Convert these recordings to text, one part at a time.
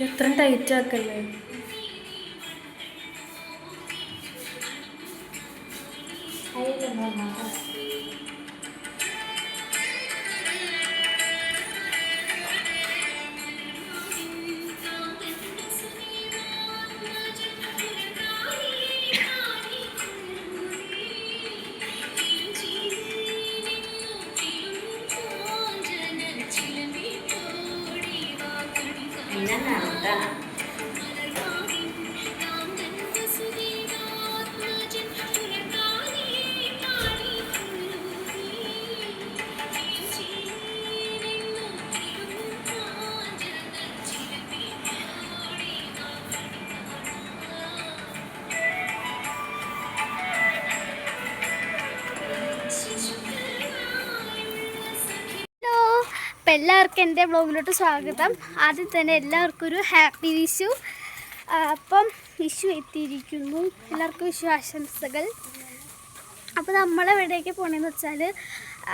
എത്ര tight ആക്കല്ലേ? ventana. അപ്പം എല്ലാവർക്കും എന്റെ ബ്ലോഗിലോട്ട് സ്വാഗതം. ആദ്യം തന്നെ എല്ലാവർക്കും ഒരു ഹാപ്പി വിഷു. അപ്പം വിഷു എത്തിയിരിക്കുന്നു. എല്ലാവർക്കും വിഷു ആശംസകൾ. അപ്പോൾ നമ്മൾ എവിടേക്ക് പോകണമെന്ന് വെച്ചാൽ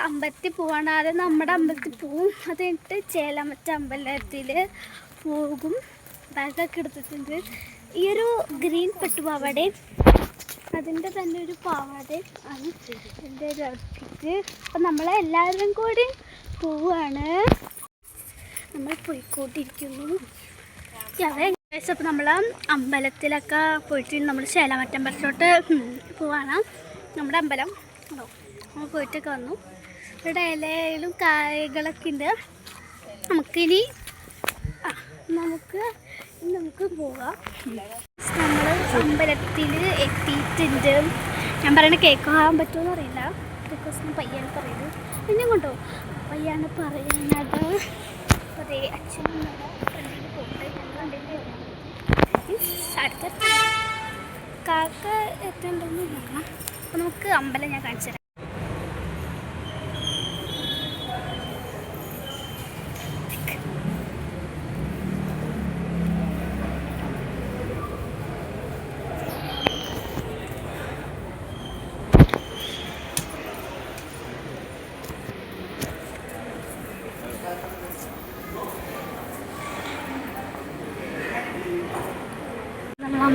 അമ്പലത്തിൽ പോവാണ്. ആദ്യം നമ്മുടെ അമ്പലത്തിൽ പോവും. അത് കഴിഞ്ഞിട്ട് ചേലമറ്റ അമ്പലത്തിൽ പോകും. ബാഗൊക്കെ എടുത്തിട്ടുണ്ട്. ഈ ഒരു ഗ്രീൻ പട്ടുപാവാടയും അതിന്റെ തന്നെ ഒരു പാവാടയും ആണ് എന്റെ ഒരു ഔട്ട്ഫിറ്റ് അപ്പം നമ്മളെല്ലാവരും കൂടി പോവാണ്. നമ്മൾ പോയിക്കോട്ടിരിക്കുന്നു അപ്പം നമ്മൾ അമ്പലത്തിലൊക്കെ പോയിട്ട് നമ്മൾ ശേലമറ്റമ്പലത്തിലോട്ട് പോവാണ്. നമ്മുടെ അമ്പലം ഉണ്ടോ നമ്മൾ പോയിട്ടൊക്കെ വന്നു. ഇവിടെ ഇലയിലും കായകളൊക്കെ ഉണ്ട്. നമുക്കിനി നമുക്ക് നമുക്ക് പോവാം. അമ്പലത്തിൽ എത്തിയിട്ടുണ്ട്. ഞാൻ പറയണ കേൾക്കാൻ പറ്റുമെന്ന് അറിയില്ല ബിക്കോസ് പയ്യാണ് പറയുന്നത് എന്നെ കൊണ്ടോ? പയ്യാണ് പറയുന്നത് അതേ അച്ഛനും കാക്ക എത്തേണ്ടെന്ന് നോക്കണം അപ്പോൾ നമുക്ക് അമ്പലം ഞാൻ കാണിച്ചു തരാം നമ്മൾ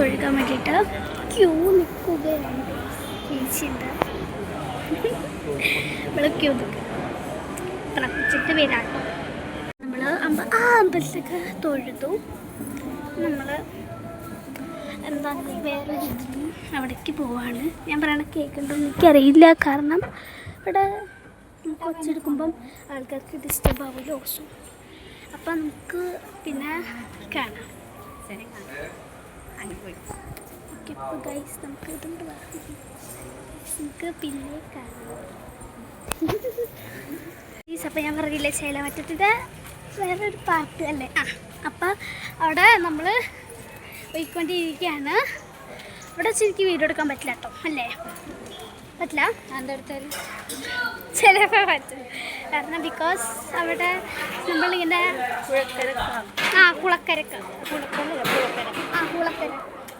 തൊഴുകാൻ വേണ്ടിയിട്ട് ക്യൂ നിൽക്കുകയാണ്. ചേച്ചിന്റെ നമ്മൾ ക്യൂ നിൽക്കുക തിളപ്പിച്ചിട്ട് വരാം നമ്മൾ അമ്പ ആ അമ്പലത്തൊക്കെ തൊഴുതു. നമ്മൾ എന്താ വേറെ അവിടേക്ക് പോവാണ്. ഞാൻ പറയണ കേൾക്കണ്ടോ എനിക്കറിയില്ല. കാരണം ഇവിടെ കൊച്ചെടുക്കുമ്പം ആൾക്കാർക്ക് ഡിസ്റ്റർബ് ആവുമല്ലോ അപ്പം നമുക്ക് പിന്നെ കാണാം. ഓക്കെ അപ്പോൾ ഗൈസ് നമുക്ക് ഇതുകൊണ്ട് നമുക്ക് പിന്നെ കാണാം. അപ്പം ഞാൻ പറഞ്ഞില്ലേ ചേലമറ്റത്തിന്റെ വേറൊരു പാർട്ട് അല്ലേ? ആ അപ്പം അവിടെ നമ്മൾ പോയിക്കൊണ്ടിരിക്കുകയാണ്. അവിടെ ശരിക്കും വീഡിയോ എടുക്കാൻ പറ്റില്ല കേട്ടോ അല്ലേ? പറ്റില്ല? എന്റെ അടുത്ത് ചിലപ്പോൾ പറ്റും കാരണം ബിക്കോസ് അവിടെ നമ്മളിങ്ങനെ ആ കുളക്കരക്ക് ആ കുളക്കര.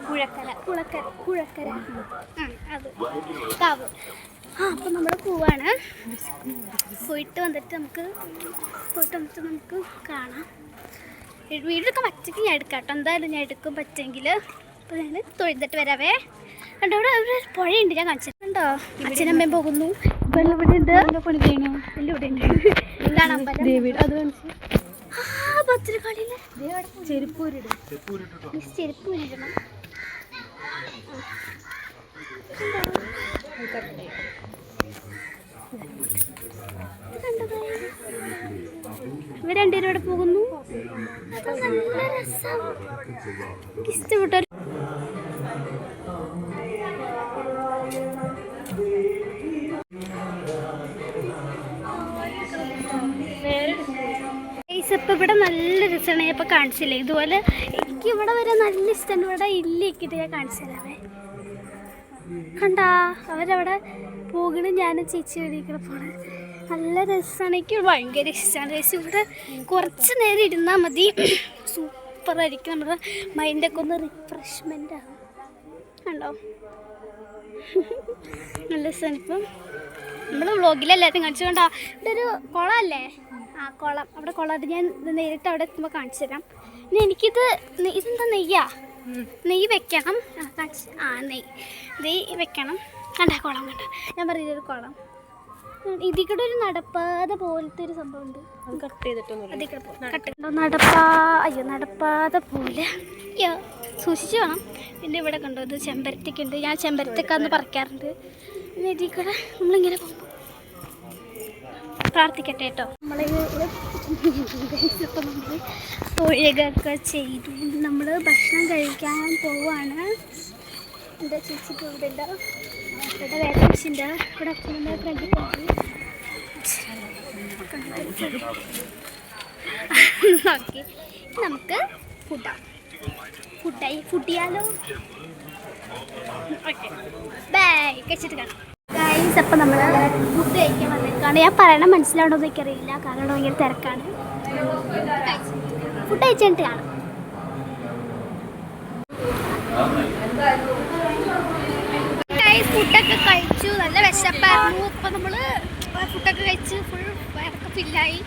കുഴക്കര. കുളക്കര. കുഴക്കര. അത്. കാവ്. ആ അപ്പം നമ്മൾ പോവാണ്. പോയിട്ട് വന്നിട്ട് നമുക്ക് പോയിട്ട് വന്നിട്ട് നമുക്ക് കാണാം. വീടെടുക്കാൻ പച്ചക്ക് ഞാൻ എടുക്കാം കേട്ടോ. എന്തായാലും ഞാൻ എടുക്കും പറ്റെങ്കിൽ അപ്പോൾ ഞാൻ തൊഴുതിട്ട് വരാവേ. കണ്ടോ ഇവിടെ ഒരു പുഴയുണ്ട് ഞാൻ കാണിച്ചിട്ടുണ്ടോ അച്ഛനമ്മയും പോകുന്നു. വെള്ളം ഇവിടെ ഉണ്ട്. എന്റെ ഇവിടെ ഉണ്ട്. കാണാൻ പറ്റും അത് ആ ഇവർ രണ്ടുപേരും ഇവിടെ പോകുന്നു? ഇഷ്ടപ്പെട്ടു രസമാണ് ഞാൻ ഇപ്പോൾ കാണിച്ചില്ല? ഇതുപോലെ എനിക്ക് ഇവിടെ വരെ നല്ല ഇഷ്ടമാണ് ഇവിടെ ഇല്ലിക്കിട്ട് ഞാൻ കാണിച്ചില്ലേ കണ്ടാ അവരവിടെ പോകണ ഞാനും ചേച്ചി വഴിക്കൂടെ പോണത് നല്ല രസമാണ് എനിക്ക് ഭയങ്കര ഇഷ്ടമാണ് ചേച്ചി ഇവിടെ കുറച്ച് നേരം ഇരുന്നാൽ മതി. സൂപ്പറായിരിക്കും നമ്മുടെ മൈൻഡൊക്കെ ഒന്ന് റിഫ്രഷ്മെന്റ് ആകും കണ്ടോ? നല്ല രസമാണ് ഇപ്പം. നമ്മുടെ വ്ളോഗിലെല്ലാവരും കാണിച്ചു കണ്ടോ ഇവിടെ ഒരു കുളമല്ലേ ആ കുളം അവിടെ കുളം അത് ഞാൻ നേരിട്ട് അവിടെ എത്തുമ്പോൾ കാണിച്ചു തരാം. ഇനി എനിക്കിത് ഇതെന്താ നെയ്യാ? നെയ്യ് വെക്കണം. ആ കാണിച്ച് ആ നെയ്യ്. നെയ്യ് വെക്കണം. കണ്ട കുളം കണ്ട. ഞാൻ പറഞ്ഞൊരു കുളം. ഇതിൽ കൂടെ ഒരു നടപ്പാത പോലത്തെ ഒരു സംഭവം ഉണ്ട്. കട്ട് ചെയ്തിട്ടൊന്നും? നടപ്പാ അയ്യോ നടപ്പാത പോലെ. അയ്യോ സൂക്ഷിച്ചു വേണം. പിന്നെ ഇവിടെ കണ്ടോ ഇത് ചെമ്പരത്തിക്ക് ഉണ്ട്. ഞാൻ ചെമ്പരത്തൊക്കെ എന്ന് പറിക്കാറുണ്ട്. പിന്നെ ഇതിൽ കൂടെ നമ്മളിങ്ങനെ പോകുമ്പോൾ പ്രാർത്ഥിക്കട്ടെ കേട്ടോ. നമ്മൾ തൊഴിലൊക്കെ ചെയ്തു. നമ്മൾ ഭക്ഷണം കഴിക്കാൻ പോവാണ്. എന്റെ ചേച്ചി ഇപ്പോൾ ഇവിടെ ഉണ്ട്? ഇവിടെ ഇവിടെ അച്ഛന്റെ ഫ്രണ്ടിൽ ഓക്കെ. നമുക്ക് ഫുഡാം. ഫുഡായി. ഫുഡ് ചെയ്യാലോ. ഓക്കെ. ബൈ കഴിച്ചിട്ട് കാണാം. ഗൈസ് അപ്പം നമ്മൾ ഫുഡ് കഴിക്കാൻ വന്നേക്കാണ്. ഞാൻ പറയണ മനസ്സിലാവണോ എന്ന് എനിക്കറിയില്ല. കാരണം ഭയങ്കര തിരക്കാണ്. ഫുഡ് കഴിച്ചിട്ട് കാണാം. ഫുഡൊക്കെ കഴിച്ചു. നല്ല വിശപ്പായിരുന്നു. ഇപ്പം നമ്മൾ ഫുഡൊക്കെ കഴിച്ച് ഫുൾ വയറൊക്കെ ഫില്ലായി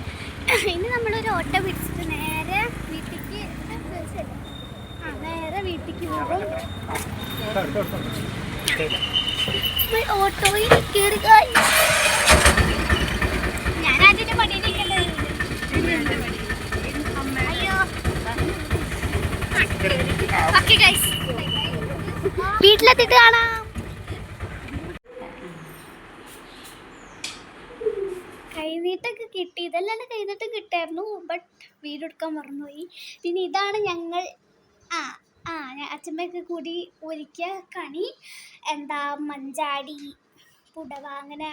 ഇനി നമ്മളൊരു ഓട്ടോ പിടിച്ചിട്ട് നേരെ വീട്ടിലേക്ക് ആ നേരെ വീട്ടിലേക്ക് പോകും. നമ്മൾ ഓട്ടോയിൽ കയറി. ഞാൻ വീട്ടിലെത്തിയിട്ട് കാണാം. കൈനീട്ടൊക്കെ കിട്ടി. ഇതെല്ലാം കൈനീട്ടം കിട്ടായിരുന്നു ബട്ട് വീടെടുക്കാൻ മറന്നുപോയി. പിന്നെ ഇതാണ് ഞങ്ങൾ ആ അച്ഛമ്മയൊക്കെ കൂടി ഒരുക്കിയ കണി. എന്താ മഞ്ചാടി പുടവ അങ്ങനെ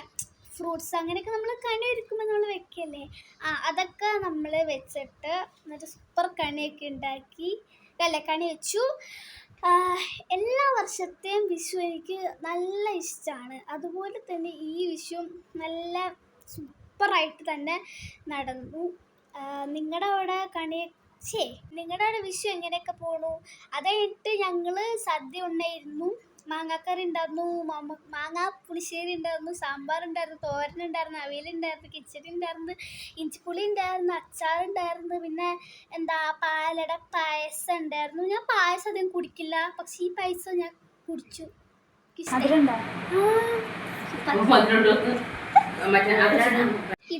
ഫ്രൂട്ട്സ് അങ്ങനെയൊക്കെ നമ്മൾ കണി ഒരുക്കുമ്പോൾ നമ്മൾ വെക്കല്ലേ? ആ അതൊക്കെ നമ്മൾ വെച്ചിട്ട് എന്നിട്ട് സൂപ്പർ കണിയൊക്കെ ഉണ്ടാക്കി അല്ല കണി വെച്ചു. എല്ലാ വർഷത്തെയും വിഷു എനിക്ക് നല്ല ഇഷ്ടമാണ് അതുപോലെ തന്നെ ഈ വിഷു നല്ല സൂപ്പറായിട്ട് തന്നെ നടന്നു. നിങ്ങളുടെ അവിടെ കണി ഛേ നിങ്ങളുടെ അവിടെ വിഷു എങ്ങനെയൊക്കെ പോണു? അതായിട്ട് ഞങ്ങൾ സദ്യ ഉണ്ടായിരുന്നു. മാങ്ങാക്കറി ഉണ്ടായിരുന്നു മാങ്ങ മാങ്ങാ പുളിശ്ശേരി ഉണ്ടായിരുന്നു സാമ്പാർ ഉണ്ടായിരുന്നു തോരൻ ഉണ്ടായിരുന്നു അവിയലുണ്ടായിരുന്നു കിച്ചടി ഉണ്ടായിരുന്നു ഇഞ്ചിപ്പുളി ഉണ്ടായിരുന്നു അച്ചാർ ഉണ്ടായിരുന്നു പിന്നെ എന്താ പാലട പായസം ഉണ്ടായിരുന്നു. ഞാൻ പായസം അധികം കുടിക്കില്ല പക്ഷെ ഈ പായസം ഞാൻ കുടിച്ചു. എനിക്കിഷ്ടായി.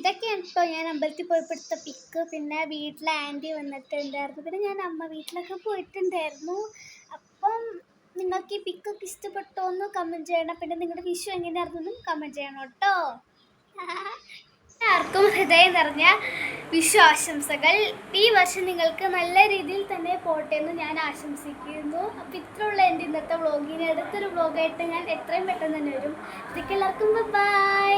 ഇതൊക്കെയാണ് കേട്ടോ ഞാൻ അമ്പലത്തിൽ പോയപ്പോഴത്തെ പിക്ക് പിന്നെ വീട്ടിൽ ആന്റി വന്നിട്ടുണ്ടായിരുന്നു. പിന്നെ ഞാൻ അമ്മ വീട്ടിലൊക്കെ പോയിട്ടുണ്ടായിരുന്നു. അപ്പം നിങ്ങൾക്ക് ഈ പിക്കൊക്കെ ഇഷ്ടപ്പെട്ടോ എന്ന് കമന്റ് ചെയ്യണം. പിന്നെ നിങ്ങളുടെ വിഷു എങ്ങനെയായിരുന്നു എന്നും കമന്റ് ചെയ്യണം കേട്ടോ എല്ലാവർക്കും ഹൃദയം നിറഞ്ഞ വിഷു ആശംസകൾ. ഈ വർഷം നിങ്ങൾക്ക് നല്ല രീതിയിൽ തന്നെ പോട്ടെ എന്ന് ഞാൻ ആശംസിക്കുന്നു. അപ്പം ഇത്രയുള്ള എന്റെ ഇന്നത്തെ വ്ളോഗിന് അടുത്തൊരു വ്ളോഗായിട്ട് ഞാൻ എത്രയും പെട്ടെന്ന് തന്നെ വരും. ഇതൊക്കെ എല്ലാവർക്കും ബൈ